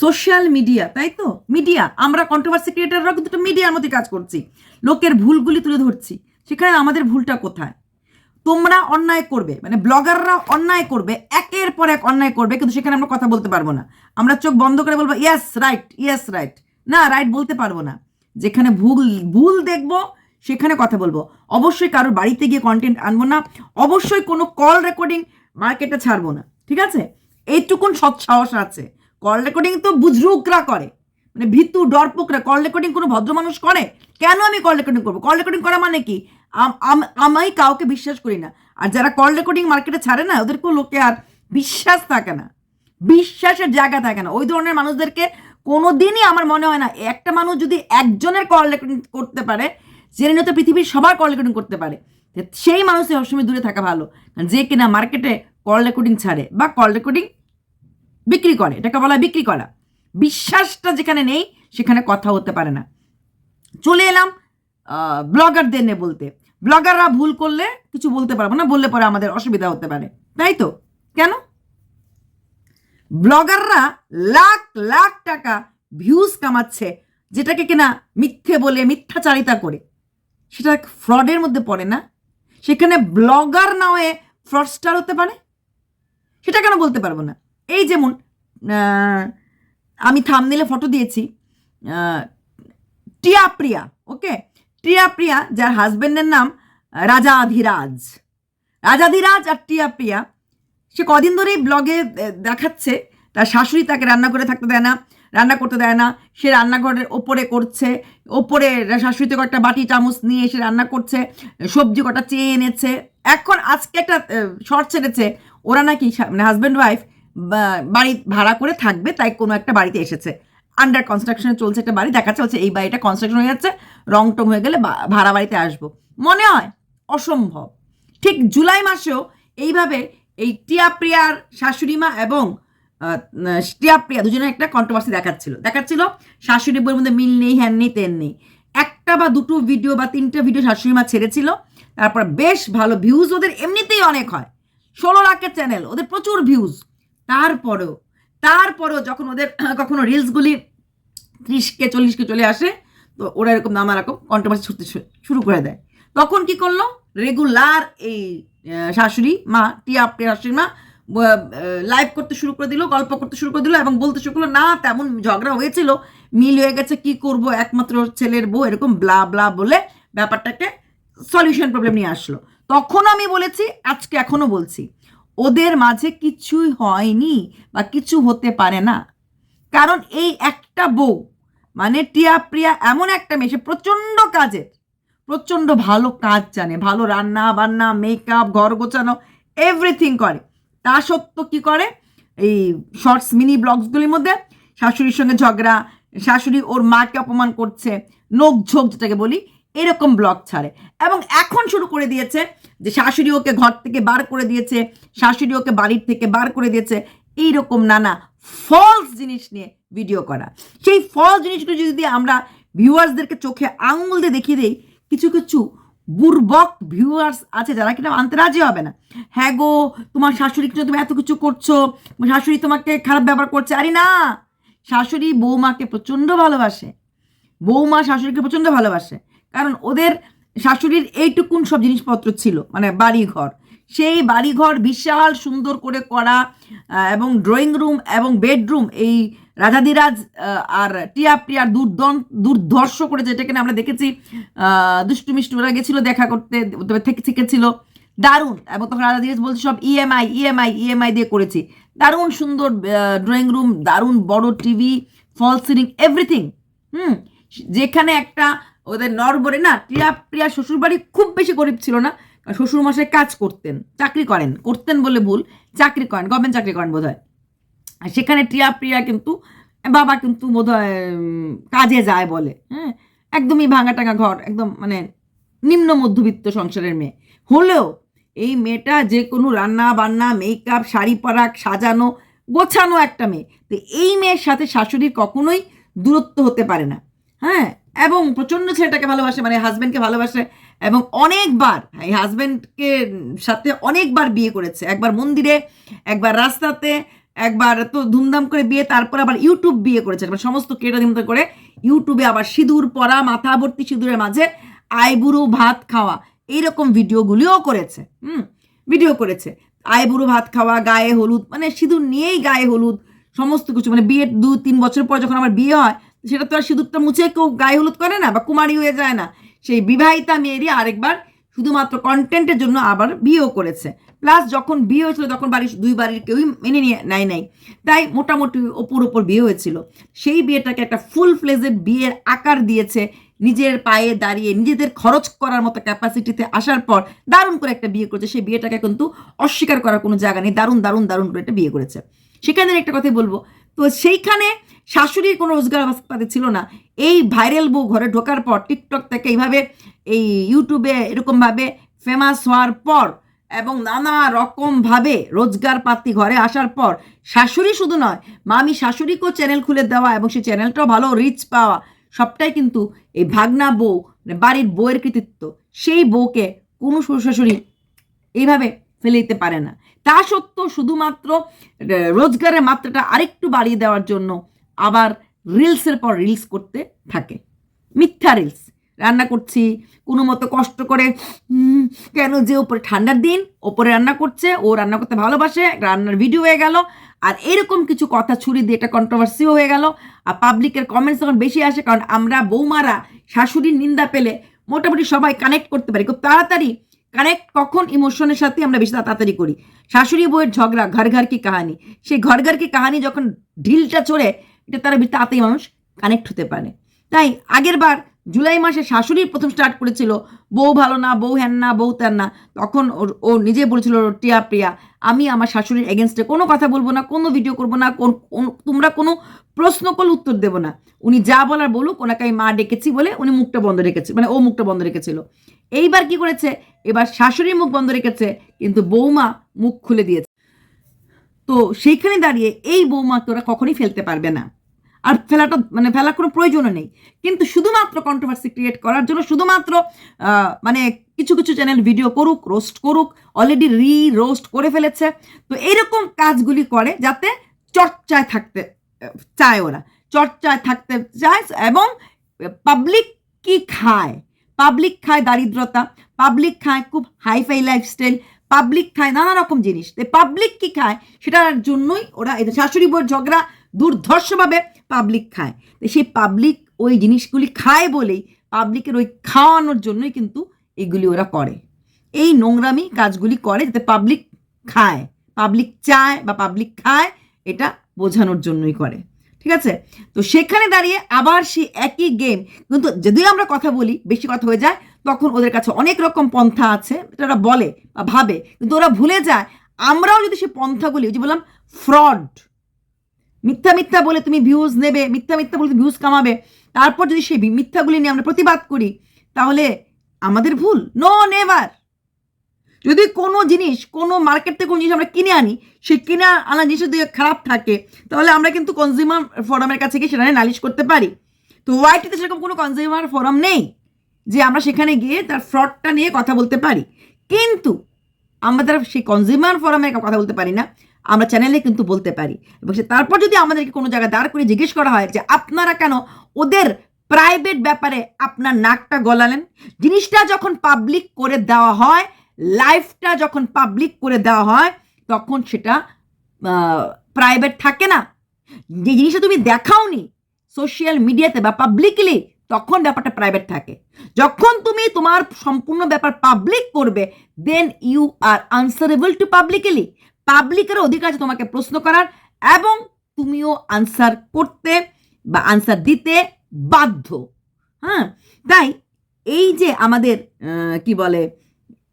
Social media তাই তো? Media আমরা কন্ট্রোভার্সি ক্রিয়েটাররা কিন্তু মিডিয়ার মধ্যে কাজ করছি। লোকের ভুলগুলি তুলে ধরছি। সেখানে আমাদের ভুলটা কোথায়? তোমরা অন্যায় করবে মানে ব্লগাররা অন্যায় করবে, একের পর এক অন্যায় করবে, কিন্তু সেখানে আমরা কথা বলতে পারব না। আমরা চোখ বন্ধ করে বলব ইয়েস রাইট ইয়েস রাইট না রাইট বলতে পারব না। যেখানে ভুল ভুল দেখব, সেখানে কথা বলব। অবশ্যই কারোর বাড়িতে গিয়ে কন্টেন্ট আনব না। অবশ্যই কোনো কল রেকর্ডিং মার্কেটে ছাড়বো না। ঠিক আছে? এইটুকুন সৎ সাহস আছে। কল রেকর্ডিং তো বুজরুকরা করে। মানে ভীতু, ডরপোকরা কল রেকর্ডিং কোনো ভদ্র মানুষ করে? কেন আমি কল রেকর্ডিং করব? কল রেকর্ডিং করা মানে কি? আম- কাউকে বিশ্বাস করি না। আর যারা কল রেকর্ডিং মার্কেটে ছাড়ে না, ওদেরকেও লোকে আর বিশ্বাস থাকে না। বিশ্বাসের জায়গা থাকে না। ওই ধরনের মানুষদেরকে কোনো দিনই আমার মনে হয় না, একটা মানুষ যদি একজনের কল রেকর্ডিং করতে পারে, জেনে নিয়ে তো পৃথিবীর সবার কল রেকর্ডিং করতে পারে। সেই মানুষের সবসময় দূরে থাকা ভালো। যে কিনা মার্কেটে কল রেকর্ডিং ছাড়ে বা কল রেকর্ডিং বিক্রি করে, এটাকে বলা হয় বিক্রি করা। বিশ্বাসটা যেখানে নেই, সেখানে কথা হতে পারে না। চলে এলাম ব্লগারদের নিয়ে বলতে। ব্লগাররা ভুল করলে কিছু বলতে পারব না, বললে পরে আমাদের অসুবিধা হতে পারে। তাই তো? কেন? ব্লগাররা লাখ লাখ টাকা ভিউজ কামাচ্ছে, যেটাকে কিনা মিথ্যে বলে, মিথ্যাচারিতা করে। সেটা ফ্রডের মধ্যে পড়ে না। সেখানে ব্লগার নাওয়ে ফ্রডস্টার হতে পারে? সেটা কেন বলতে পারব না? এই যেমন আমি থামনেলে ফটো দিয়েছি আহ, টিয়া প্রিয়া ওকে টিয়া প্রিয়া যার হাজবেন্ডের নাম রাজা আধিরাজ। রাজাধিরাজ আর টিয়া প্রিয়া সে কদিন ধরেই ব্লগে দেখাচ্ছে তার শাশুড়ি তাকে রান্না করে থাকতে দেয় না রান্না করতে দেয় না সে রান্নাঘরের ওপরে করছে ওপরে শাশুড়িতে কয়েকটা বাটি চামচ নিয়ে এসে রান্না করছে সবজি কটা চেয়ে এনেছে। এখন আজকে একটা শর্ট ছেড়েছে ওরা নাকি মানে হাজব্যান্ড ওয়াইফ বাড়ি ভাড়া করে থাকবে, তাই কোনো একটা বাড়িতে এসেছে। আন্ডার কনস্ট্রাকশনে চলছে একটা বাড়ি দেখাচ্ছে হচ্ছে এই বাড়িটা কনস্ট্রাকশন হয়ে যাচ্ছে রং টং হয়ে গেলে ভাড়া বাড়িতে আসব। মনে হয় অসম্ভব। ঠিক জুলাই মাসেও এইভাবে এই টিয়া প্রিয়ার শাশুড়ি মা এবং টিয়া প্রিয়া দুজনের একটা কন্ট্রোভার্সি দেখাচ্ছিল। দেখাচ্ছিল শাশুড়ি বউয়ের মধ্যে মিল নেই, হ্যান নেই, তেন নেই। একটা বা দুটো ভিডিও বা তিনটে ভিডিও শাশুড়িমা ছেড়েছিল, তারপর বেশ ভালো ভিউজ ওদের এমনিতেই অনেক হয়। ষোলো লাখের চ্যানেল ওদের প্রচুর ভিউজ তারপরেও, তারপরও যখন ওদের কখনো রিলসগুলি ত্রিশকে, চল্লিশকে চলে আসে, তো ওরা এরকম নানা রকম কন্ট্রোভার্সি ছুটতে শুরু করে দেয়। তখন কি করল? রেগুলার এই শাশুড়ি মা টিয়া শাশুড়ি মা লাইভ করতে শুরু করে দিল, গল্প করতে শুরু করে দিল এবং বলতে শুরু করল, না, তেমন ঝগড়া হয়েছিল, মিল হয়ে গেছে, কি করব? একমাত্র ছেলের বউ, এরকম ব্লা ব্লা বলে ব্যাপারটাকে সলিউশন প্রবলেম নিয়ে আসলো। তখন আমি বলেছি, আজকে এখনও বলছি ওদের মাঝে কিছুই হয়নি বা কিছু হতে পারে না। কারণ এই একটা বউ মানে টিয়া প্রিয়া এমন একটা মেয়ে, সে প্রচণ্ড কাজের, প্রচণ্ড ভালো কাজ জানে, ভালো রান্না বান্না মেকআপ ঘর গোছানো এভরিথিং করে। তা সত্ত্বেও কী করে? এই শর্টস মিনি ব্লগসগুলির মধ্যে শাশুড়ির সঙ্গে ঝগড়া, শাশুড়ি ওর মাকে অপমান করছে নোক ঝোঁক যেটাকে বলি এরকম ব্লগ ছাড়ে। এবং এখন শুরু করে দিয়েছে যে শাশুড়ি ওকে ঘর থেকে বার করে দিয়েছে, শাশুড়ি ওকে বাড়ির থেকে বার করে দিয়েছে, এইরকম নানা ফলস জিনিস নিয়ে ভিডিও করা। সেই ফলস জিনিসগুলো যদি আমরা ভিউয়ার্সদেরকে চোখে আঙুল দিয়ে দেখিয়ে দিই, কিছু কিছু বুর্বক ভিউয়ার্স আছে যারা কিনা আনতে রাজি হবে না। হ্যাঁ গো, তোমার শাশুড়ি জন্য তুমি এত কিছু করছ শাশুড়ি তোমাকে খারাপ ব্যবহার করছে। আরে না, শাশুড়ি বৌমাকে প্রচণ্ড ভালোবাসে। বৌমা শাশুড়িকে প্রচণ্ড ভালোবাসে। কারণ ওদের শাশুড়ির এইটুকুন সব জিনিসপত্র ছিল মানে বাড়ি ঘর সেই বাড়িঘর বিশাল সুন্দর করে করা এবং ড্রয়িং রুম এবং বেডরুম এই রাজাদিরাজ আহ, আর টিয়া প্রিয়ার দুর্দন দুর্ধর্ষ করে যেটাকে আমরা দেখেছি দুষ্টু মিষ্টু ওরা গেছিল দেখা করতে থেকে শিখেছিল। দারুণ এবং তখন রাজাদিরাজ বলছে সব ইএমআই ইএমআই ইএমআই দিয়ে করেছি। দারুণ সুন্দর ড্রয়িং রুম দারুণ বড় TV fall ceiling everything hmm যেখানে একটা ওদের নরবরে না টিয়া প্রিয়া শ্বশুরবাড়ি খুব বেশি গরিব ছিল না। শ্বশুর মশাই কাজ করতেন, চাকরি করেন, করতেন বলে ভুল, চাকরি করেন গভর্নমেন্ট চাকরি করেন বোধ হয় সেখানে টিয়া, প্রিয়া কিন্তু, বাবা কিন্তু বোধ কাজে যায় বলে হ্যাঁ? একদমই ভাঙা টাঙা ঘর, একদম মানে নিম্ন মধ্যবিত্ত সংসারের মেয়ে। হলেও এই মেয়েটা যে কোনো রান্না বান্না মেকআপ শাড়ি পরা সাজানো, গোছানো একটা মেয়ে। তো এই মেয়ের সাথে শাশুড়ির কখনোই দূরত্ব হতে পারে না। হ্যাঁ এবং প্রচণ্ড ছেলেটাকে ভালোবাসে মানে হাজব্যান্ডকে ভালোবাসে, এবং অনেকবার, এই হাজব্যান্ডকে সাথে অনেকবার বিয়ে করেছে। একবার মন্দিরে, একবার রাস্তাতে, একবার তো ধুমধাম করে বিয়ে, তারপর আবার ইউটিউব বিয়ে করেছে। মানে সমস্ত কেটা দিমতো করে ইউটিউবে আবার সিঁদুর পরা, মাথা ভর্তি সিঁদুরের মাঝে আইবুড়ো ভাত খাওয়া। এইরকম ভিডিওগুলিও করেছে, হুম ভিডিও করেছে। আইবুড়ো ভাত খাওয়া, গায়ে হলুদ মানে সিঁদুর নিয়েই গায়ে হলুদ, সমস্ত কিছু মানে বিয়ের দু তিন বছর পর যখন আমার বিয়ে হয় সেটা তো আর সিঁদুরটা মুছে কেউ গায়ে হলুদ করে না বা কুমারী হয়ে যায় না। সেই বিবাহিতা মেয়েরই আরেকবার শুধুমাত্র কন্টেন্টের জন্য আবার বিয়েও করেছে। প্লাস যখন বিয়ে হয়েছিল তখন বাড়ির দুই বাড়ির কেউই মেনে নিয়ে নেয় নাই। তাই মোটামুটি ওপর ওপর বিয়ে হয়েছিল। সেই বিয়েটাকে একটা ফুল ফ্লেজেড বিয়ের আকার দিয়েছে নিজের পায়ে দাঁড়িয়ে নিজেদের খরচ করার মতো ক্যাপাসিটিতে আসার পর দারুণ করে একটা বিয়ে করেছে। সেই বিয়েটাকে কিন্তু অস্বীকার করার কোনো জায়গা নেই। দারুণ দারুণ দারুণ করে একটা বিয়ে করেছে। সেখানে একটা কথাই বলব। তো সেইখানে শাশুড়ির কোনো রোজগার পাতে ছিল না। এই ভাইরাল বউ ঘরে ঢোকার পর টিকটক থেকে এইভাবে এই ইউটিউবে এরকমভাবে ফেমাস হওয়ার পর এবং নানা রকমভাবে রোজগার পাতি ঘরে আসার পর শাশুড়ি শুধু নয়, মামি শাশুড়িকেও চ্যানেল খুলে দেওয়া এবং সেই চ্যানেলটাও ভালো রিচ পাওয়া, সবটাই কিন্তু এই ভাগনা বউ মানে বাড়ির বউয়ের কৃতিত্ব। সেই বউকে কোনো শ্বশুর শাশুড়ি এইভাবে ফেলে দিতে পারে না। তা সত্ত্বেও শুধুমাত্র রোজগারের মাত্রাটা আরেকটু বাড়িয়ে দেওয়ার জন্য আবার রিলসের পর রিলস করতে থাকে। মিথ্যা রিলস। রান্না করছি, কোনো মতো কষ্ট করে কেন যে ওপরে ঠান্ডার দিন, ওপরে রান্না করছে, ও রান্না করতে ভালোবাসে, রান্নার ভিডিও হয়ে গেল, আর এরকম কিছু কথা ছুরি দিয়ে এটা কন্ট্রোভার্সিও হয়ে গেল, আর পাবলিকের কমেন্টস তখন বেশি আসে, কারণ আমরা বৌমারা, শাশুড়ির নিন্দা পেলে মোটামুটি সবাই কানেক্ট করতে পারি। খুব তাড়াতাড়ি কানেক্ট কখন ইমোশনের সাথে আমরা বেশি তাড়াতাড়ি করি? শাশুড়ি বউয়ের ঝগড়া ঘর ঘর কি কাহানি। সেই ঘর ঘর কি কাহানি যখন ঢিলটা চড়ে এটা তারা তাড়াতাড়ি মানুষ কানেক্ট হতে পারে। তাই আগের বার জুলাই মাসে শাশুড়ি প্রথম স্টার্ট করেছিল, বউ ভালো না, বউ হ্যান না, বউ ত্যান না, তখন ও নিজে বলেছিল, টিয়া প্রিয়া, আমি আমার শাশুড়ির এগেনস্টে কোনো কথা বলব না, কোনো ভিডিও করব না, কোন- তোমরা কোনো প্রশ্ন করলে উত্তর দেবো না। উনি যা বলার বলুক, ওনাকে আমি মা ডেকেছি বলে উনি মুখটা বন্ধ রেখেছে মানে ও মুখটা বন্ধ রেখেছিল। এইবার কি করেছে? এবার শাশুড়ি মুখ বন্ধ রেখেছে, কিন্তু বৌমা মুখ খুলে দিয়েছে। তো সেইখানে দাঁড়িয়ে এই বৌমাকে ওরা কখনই ফেলতে পারবে না। আর ফেলাটা মানে ফেলার কোনো প্রয়োজনও নেই। কিন্তু শুধুমাত্র কন্ট্রোভার্সি ক্রিয়েট করার জন্য শুধুমাত্র মানে কিছু কিছু চ্যানেল ভিডিও করুক রোস্ট করুক অলরেডি রি রোস্ট করে ফেলেছে। তো এইরকম কাজগুলি করে যাতে চর্চায় থাকতে, চায় ওরা। চর্চায় থাকতে চায় এবং পাবলিক কি খায়? পাবলিক খায় দারিদ্রতা পাবলিক খায় খুব হাইফাই লাইফস্টাইল পাবলিক খায় নানা রকম জিনিস। পাবলিক কি খায়? সেটার জন্যই ওরা শাশুড়ি বউয়ের ঝগড়া দুর্ধর্ষভাবে পাবলিক খায়। তো সেই পাবলিক ওই জিনিসগুলি খায় বলেই পাবলিকের ওই খাওয়ানোর জন্যই কিন্তু এগুলি ওরা করে। এই নোংরামি কাজগুলি করে যাতে পাবলিক খায় পাবলিক চায় বা পাবলিক খায়, এটা বোঝানোর জন্যই করে। ঠিক আছে? তো সেখানে দাঁড়িয়ে আবার সেই একই গেম কিন্তু যদি আমরা কথা বলি, বেশি কথা হয়ে যায়, তখন ওদের কাছে অনেক রকম পন্থা আছে, এটা ওরা বলে বা ভাবে। কিন্তু ওরা ভুলে যায়। আমরাও যদি সেই পন্থাগুলি যে বললাম ফ্রড মিথ্যা মিথ্যা বলে তুমি ভিউজ নেবে, মিথ্যা মিথ্যা বলে ভিউজ কামাবে। তারপর যদি সেই মিথ্যাগুলি নিয়ে আমরা প্রতিবাদ করি, তাহলে আমাদের ভুল? নো নেভার যদি কোনো জিনিস, কোনো মার্কেট থেকে কোনো জিনিস আমরা কিনে আনি, সেই কিনে আনা জিনিস যদি খারাপ থাকে, তাহলে আমরা কিন্তু কনজিউমার ফোরামের কাছে গিয়ে সেখানে নালিশ করতে পারি। তো ওয়াইটিতে সেরকম কোনো কনজিউমার ফোরাম নেই যে আমরা সেখানে গিয়ে তার ফ্রডটা নিয়ে কথা বলতে পারি। কিন্তু আমরা তারা সেই কনজিউমার ফোরামে কথা বলতে পারি না, আমরা চ্যানেলে কিন্তু বলতে পারি। এবং সে তারপর যদি আমাদেরকে কোনো জায়গায় দাঁড় করে জিজ্ঞেস করা হয় যে আপনারা কেন ওদের প্রাইভেট ব্যাপারে আপনার নাকটা গলালেন? জিনিসটা যখন পাবলিক করে দেওয়া হয় লাইফটা যখন পাবলিক করে দেওয়া হয়, তখন সেটা প্রাইভেট থাকে না। যে জিনিসটা তুমি দেখাওনি সোশ্যাল মিডিয়াতে বা পাবলিকলি তখন ব্যাপারটা প্রাইভেট থাকে। যখন তুমি তোমার সম্পূর্ণ ব্যাপার পাবলিক করবে then you are answerable to publicly পাবলিকের অধিকার আছে তোমাকে প্রশ্ন করার এবং তুমিও আনসার করতে বা আনসার দিতে বাধ্য। হ্যাঁ? তাই এই যে আমাদের কি বলে,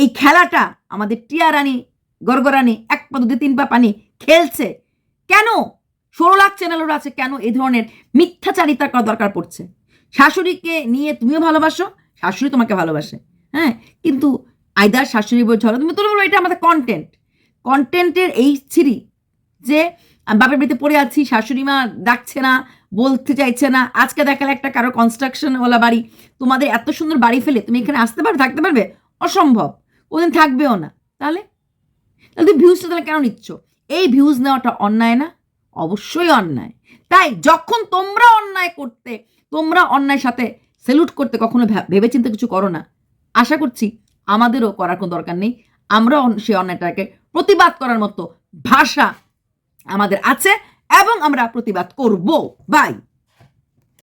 এই খেলাটা আমাদের টিয়া রানী গরগরানি এক পা দুই তিন পা পানি খেলছে। কেন? ষোলো লাখ চ্যানেলেরও আছে, কেন এই ধরনের মিথ্যাচারিতা করা দরকার পড়ছে? শাশুড়িকে নিয়ে তুমিও ভালোবাসো, শাশুড়ি তোমাকে ভালোবাসে হ্যাঁ? কিন্তু আইদার শাশুড়ি বই ঝগড়া, তুমি তো বলো এটা আমাদের কন্টেন্ট কন্টেন্টের এই ছিরি যে বাপের বাড়িতে পড়ে আছি শাশুড়ি মা ডাকছে না, বলতে চাইছে না, আজকে দেখালে একটা কারও কনস্ট্রাকশনওয়ালা বাড়ি, তোমাদের এত সুন্দর বাড়ি ফেলে, তুমি এখানে আসতে পারবে, থাকতে পারবে? অসম্ভব। কোনদিন থাকবেও না। তাহলে? তাহলে তুমি ভিউজটা তাহলে কেন নিচ্ছ? এই ভিউজ নেওয়াটা অন্যায় না, অবশ্যই অন্যায়। তাই যখন তোমরা অন্যায় করতে তোমরা অন্যায় সাথে সেলুট করতে কখনো ভেবেচিন্তে কিছু করো না। আশা করছি আমাদেরও করার কোনো দরকার নেই। আমরা সেই অন্যায়টাকে প্রতিবাদ করার মতো ভাষা আমাদের আছে এবং আমরা প্রতিবাদ করব। বাই